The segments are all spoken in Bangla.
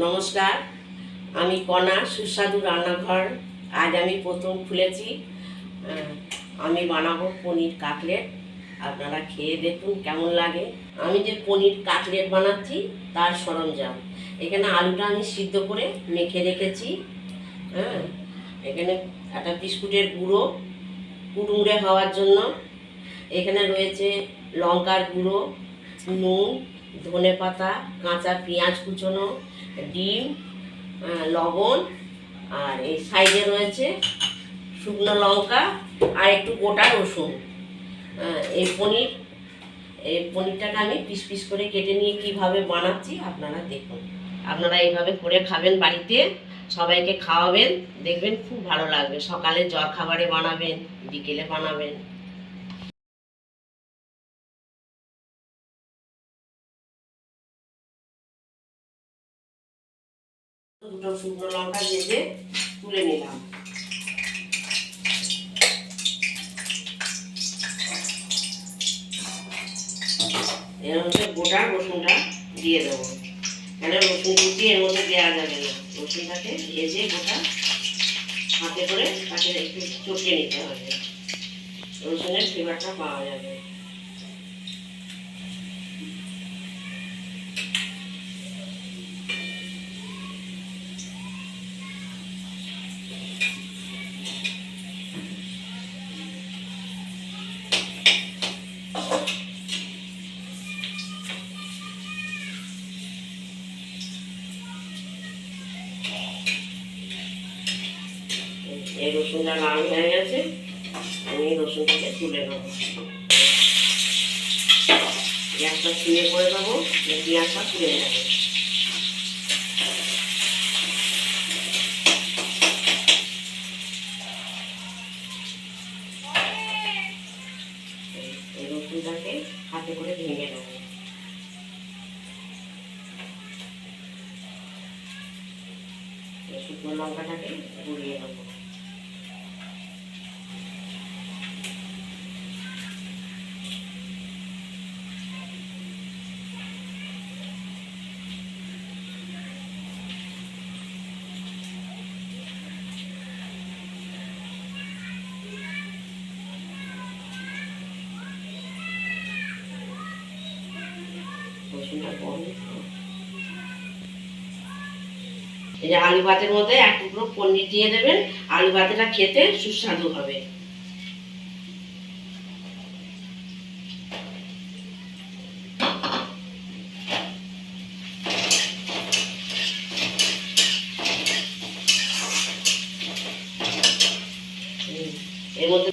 নমস্কার। আমি কণা, সুস্বাদু রান্নাঘর। আজ আমি প্রথম খুলেছি। আমি বানাবো পনির কাটলেট। আপনারা খেয়ে দেখুন কেমন লাগে। আমি যে পনির কাটলেট বানাচ্ছি, তার সরঞ্জাম। এখানে আলুটা আমি সিদ্ধ করে মেখে রেখেছি। হ্যাঁ এখানে একটা বিস্কুটের গুঁড়ো, কুড়মুড়ে হওয়ার জন্য। এখানে রয়েছে লঙ্কার গুঁড়ো, নুন ধনে পাতা কাঁচা পেঁয়াজ কুচোনো ডিম লবণ, আর এই সাইডে রয়েছে শুকনো লঙ্কা আর একটু গোটা রসুন। এই পনির, এই পনিরটাকে আমি পিস পিস করে কেটে নিয়ে কীভাবে বানাচ্ছি আপনারা দেখুন। আপনারা এইভাবে করে খাবেন বাড়িতে, সবাইকে খাওয়াবেন, দেখবেন খুব ভালো লাগবে। সকালে জল খাবারে বানাবেন, বিকেলে বানাবেন। দুটো শুকনো লঙ্কা ভেজে তুলে নিলাম। এর মধ্যে গোটা রসুনটা দিয়ে দেবো। কেন রসুন কুচি, এর মধ্যে দেওয়া যাবে না। রসুনটাকে ভেজে গোটা হাতে করে তাকে একটু চটকে নিতে হবে। রসুনের ফ্লেভারটা পাওয়া যাবে। রসুনটা লাল হয়ে গেছে, আমি রসুনটাকে তুলে নেব। গ্যাসটা শুয়ে করে দেবো পেঁয়াজটা তুলে যাবে হাতে করে ভেঙে নেব। শুকনো লঙ্কাটাকে গুঁড়িয়ে নেব। এই যে আলু ভাতের মধ্যে এক টুকরো পনির দিয়ে দেবেন। আলু ভাতেটা খেতে সুস্বাদু হবে। এর মধ্যে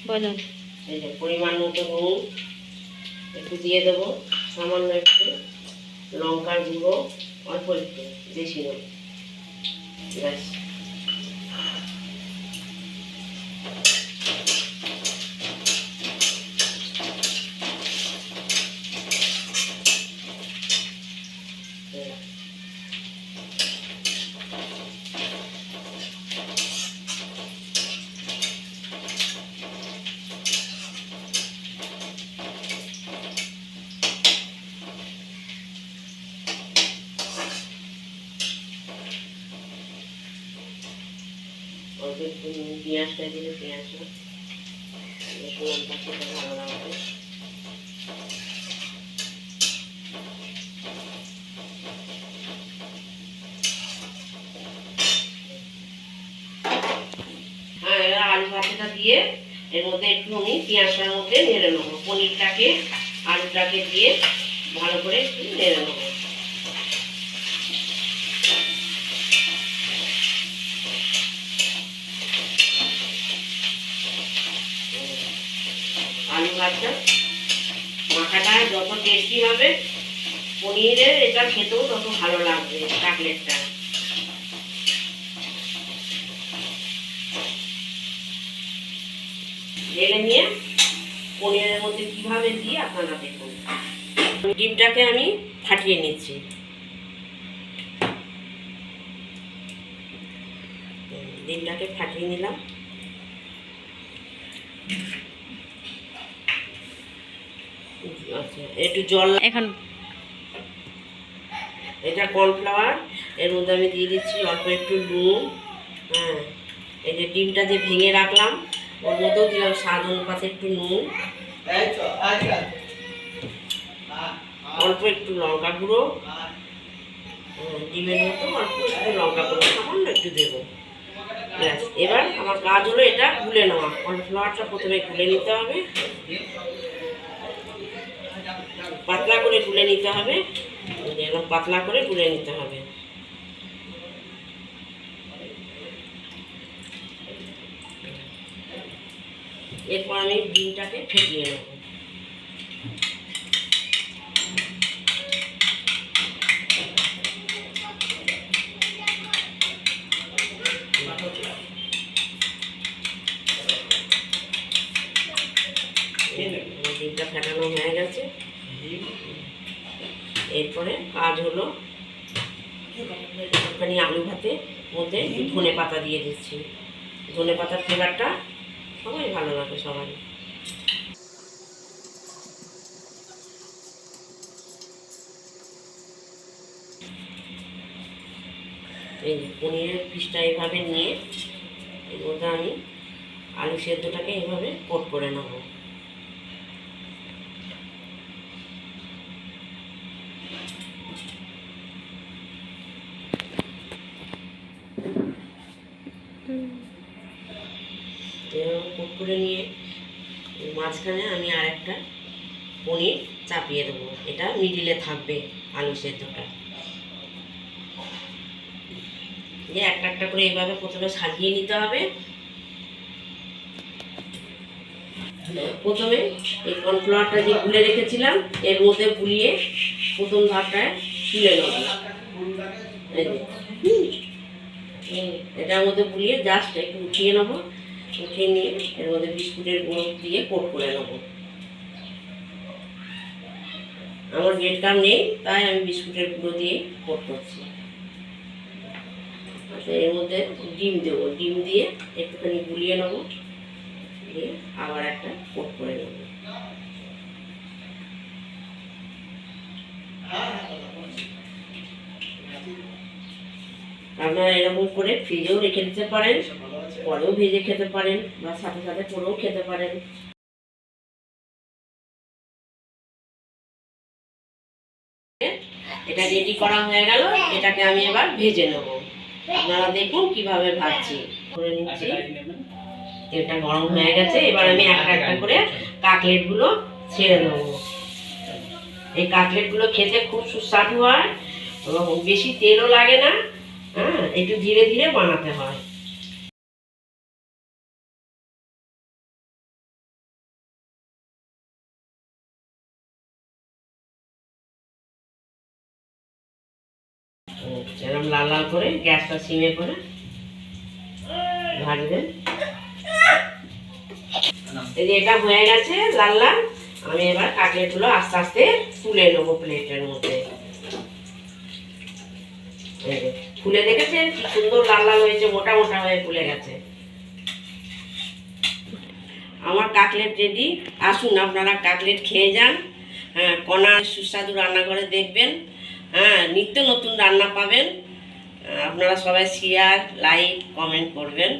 এই যে পরিমাণ মতো নুন একটু দিয়ে দেবো। সামান্য একটু লঙ্কার গুঁড়ো অল্প একটু বেশি নয়। ব্যাস পেঁয়াজটা দিলে পেঁয়াজটা ভালো লাগবে হ্যাঁ এবার আলু ভাতেটা দিয়ে এর মধ্যে একটু আমি পেঁয়াজটার মধ্যে নেড়ে নেব। পনিরটাকে, আলুটাকে দিয়ে ভালো করে নেড়ে নেব। ভাজটা মাখাটা যত টেস্টি হবে, পনিরের এটা খেতেও তত ভালো লাগবে কাটলেটটা ঢেলে নিয়ে পনিরের মধ্যে কীভাবে দিই আপনারা দেখুন। ডিমটাকে আমি ফাটিয়ে নিচ্ছি। ডিমটাকে ফাটিয়ে নিলাম। একটু জল এখন এটা কর্নফ্লাওয়ার এর মধ্যে আমি দিয়ে দিচ্ছি অল্প একটু নুন হ্যাঁ। এই যে ডিমটা যে ভেঙে রাখলাম ওর মধ্যেও দিলাম স্বাদ অনুপাতে একটু নুন। অল্প একটু লঙ্কা গুঁড়ো। হ্যাঁ, ডিমের মতো অল্প একটু লঙ্কা গুঁড়ো সামান্য একটু দেবো। ব্যাস এবার আমার কাজ হলো এটা গুলে নেওয়া। কর্নফ্লাওয়ারটা প্রথমে গুলে নিতে হবে। পাতলা করে গুলে নিতে হবে। এরকম পাতলা করে গুলে নিতে হবে। এরপর আমি ডিমটাকে ফেটিয়ে নেব। ডিমটা ফেটানো হয়ে গেছে। এরপরে কাজ হলো একটুখানি আলু ভাতে মধ্যে ধনে পাতা দিয়ে দিচ্ছি। ধনে পাতার ফ্লেভারটা সবাই ভালো লাগে, সবাই। এই পনিরের পিসটা এভাবে নিয়ে এর মধ্যে আমি আলু সেদ্ধটাকে এইভাবে কোট করে নেব এরকম কোট করে নিয়ে এর মাঝখানে আমি আর একটা পনির চাপিয়ে দেবো। এটা মিডিলে থাকবে আলু সেদ্ধটা। দিয়ে একটা একটা করে এইভাবে প্রথমে সাজিয়ে নিতে হবে। প্রথমে এই কর্নফ্লাওয়ারটা যে গুলে রেখেছিলাম, এর মধ্যে গুলিয়ে প্রথম ধাপটায় তুলে নেব। এটার মধ্যে গুলিয়ে জাস্ট একটু উঠিয়ে নেব। উঠিয়ে নিয়ে এর মধ্যে বিস্কুটের গুঁড়ো দিয়ে কোট করে নেব। আমার ব্রেড কাম নেই, তাই আমি বিস্কুটের গুঁড়ো দিয়ে কোট করছি। আচ্ছা এর মধ্যে ডিম দেবো। ডিম দিয়ে একটুখানি গুলিয়ে নেব, দিয়ে আবার একটা কোট করে নেব। আপনারা এরকম করে ফ্রিজেও রেখে দিতে পারেন। পরেও ভেজে খেতে পারেন বা সাথে সাথে পরেও খেতে পারেন। এটা রেডি করা হয়ে গেল, এটাকে আমি এবার ভেজে নেব। আপনারা দেখুন কীভাবে ভাজছি। করে নিচ্ছি। তেলটা গরম হয়ে গেছে, এবার আমি একটা একটা করে কাটলেটগুলো ছেড়ে দেবো। এই কাটলেটগুলো খেতে খুব সুস্বাদু হয় এবং বেশি তেলও লাগে না হ্যাঁ একটু ধীরে ধীরে বানাতে হয়। এরকম লাল লাল করে, গ্যাসটা সিমে করে ভাজবেন এই যে এটা হয়ে গেছে লাল লাল, আমি এবার কাটলেটগুলো আস্তে আস্তে তুলে নেব প্লেটের মধ্যে। ফুলে দেখেছেন কি সুন্দর লাল লাল হয়েছে, মোটা মোটা হয়ে ফুলে গেছে। আমার কাটলেট রেডি। আসুন, আপনারা কাটলেট খেয়ে যান। হ্যাঁ কণা সুস্বাদু রান্নাঘরে দেখবেন। হ্যাঁ নিত্য নতুন রান্না পাবেন। আপনারা সবাই শেয়ার লাইক কমেন্ট করবেন।